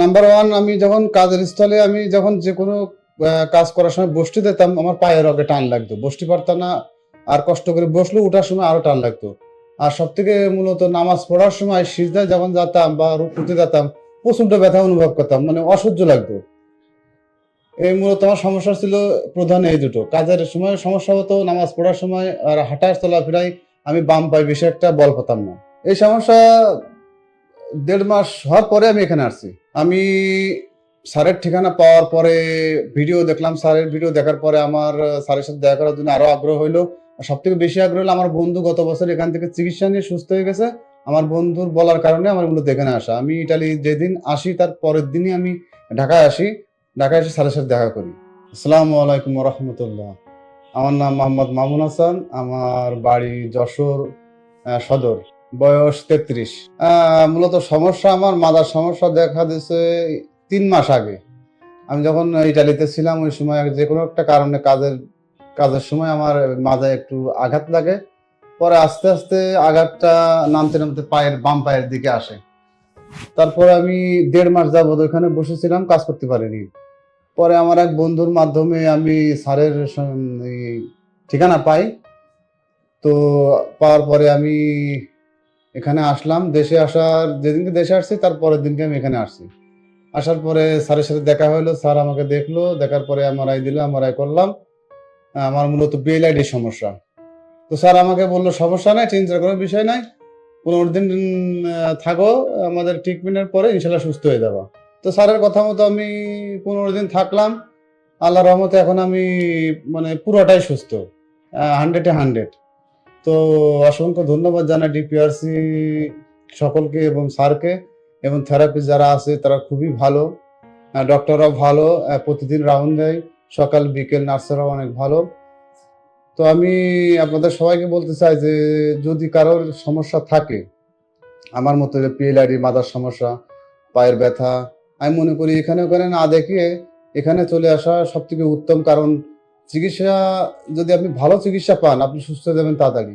Number one আমি যখন কাজের স্থলে আমি যখন যে কোনো কাজ করার সময় বসতে দিতাম, আমার পায়ের রগে টান লাগতো। বসতে পারতাম না, আর কষ্ট করে বসল উঠার সময় আরও টান লাগতো। আর সব থেকে মূলত নামাজ পড়ার সময় সিজদায় যখন যেতাম বা রুকুতে যেতাম প্রচণ্ড ব্যথা অনুভব করতাম মানে অসহ্য লাগতো। এই মূলত আমার সমস্যা ছিল প্রধান এই দুটো। কাজের সময় সমস্যা হতো, নামাজ পড়ার সময় আর হাঁটার চলাফেরায় আমি বাম পায়ে বেশি একটা বল পেতাম না। এই সমস্যা দেড় মাস হওয়ার পরে আমি এখানে আসছি। আমি স্যারের ঠিকানা পাওয়ার পরে ভিডিও দেখলাম। স্যারের ভিডিও দেখার পরে আমার স্যারের সাথে দেখা করার জন্য আরও আগ্রহ হইল। সব থেকে বেশি আগ্রহ হলো আমার বন্ধু গত বছর এখান থেকে চিকিৎসা নিয়ে সুস্থ হয়ে গেছে। আমার বন্ধুর বলার কারণে আমার মূলত এখানে আসা। আমি ইটালি যেদিন আসি তার পরের দিনই আমি ঢাকায় আসি। ঢাকায় এসে স্যারের সাথে দেখা করি। আসসালামু আলাইকুম রহমতুল্লাহ আমার নাম মোহাম্মদ মামুন হাসান। আমার বাড়ি যশোর সদর। বয়স তেত্রিশ। মূলত সমস্যা আমার, মাদার সমস্যা দেখা দিয়েছে তিন মাস আগে। আমি যখন ইটালিতে ছিলাম, ওই সময় যে কোনো একটা কারণে কাজের কাজের সময় আমার মাথায় একটু আঘাত লাগে। পরে আস্তে আস্তে আঘাতটা নামতে নামতে পায়ের বাম পায়ের দিকে আসে। তারপরে আমি দেড় মাস যাবত ওখানে বসেছিলাম, কাজ করতে পারিনি। পরে আমার এক বন্ধুর মাধ্যমে আমি স্যারের ঠিকানা পাই। তো পাওয়ার পরে আমি এখানে আসলাম, দেশে আসার, যেদিনকে দেশে আসছি, তার পরের দিনকে আমি এখানে আসছি। আসার পরে স্যারের সাথে দেখা হলো, স্যার আমাকে দেখল, দেখার পরে আমার এমআরআই দিল আমার এমআরআই করলাম। আমার মূলত বিএলআইডির সমস্যা। তো স্যার আমাকে বলল, সমস্যা নাই চিন্তার কোনো বিষয় নাই। পনেরো দিন থাকো, আমাদের ট্রিটমেন্টের পরে ইনশাল্লাহ সুস্থ হয়ে যাব। তো স্যারের কথা মতো আমি পনেরো দিন থাকলাম। আল্লাহ রহমতে এখন আমি মানে পুরোটাই সুস্থ। হান্ড্রেডে হান্ড্রেড তো অসংখ্য ধন্যবাদ জানাই ডিপিআরসি সকলকে এবং স্যারকে এবং থেরাপি যারা আছে, তারা খুবই ভালো। ডক্টররাও ভালো। প্রতিদিন রাউন্ড দেয়। সকাল, বিকেল নার্সরাও অনেক ভালো। তো আমি আপনাদের সবাইকে বলতে চাই যে, যদি কারোর সমস্যা থাকে, আমার মতো যে পিএলআইডি মাদার সমস্যা, পায়ের ব্যথা, আমি মনে করি এখানে ওখানে না দেখে এখানে চলে আসা সব থেকে উত্তম কারণ চিকিৎসা যদি আপনি ভালো চিকিৎসা পান, আপনি সুস্থ যাবেন তাড়াতাড়ি।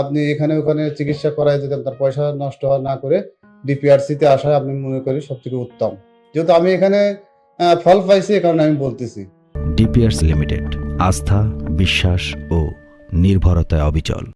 আপনি এখানে ওখানে চিকিৎসা করায় যদি আপনার পয়সা নষ্ট হওয়া না করে ডিপিআরসিতে আসায় আপনি মনে করি সব থেকে উত্তম। যেহেতু আমি এখানে ফল পাইছি, এ কারণে আমি বলতেছি। ডিপিআরসি লিমিটেড আস্থা, বিশ্বাস ও নির্ভরতায় অবিচল।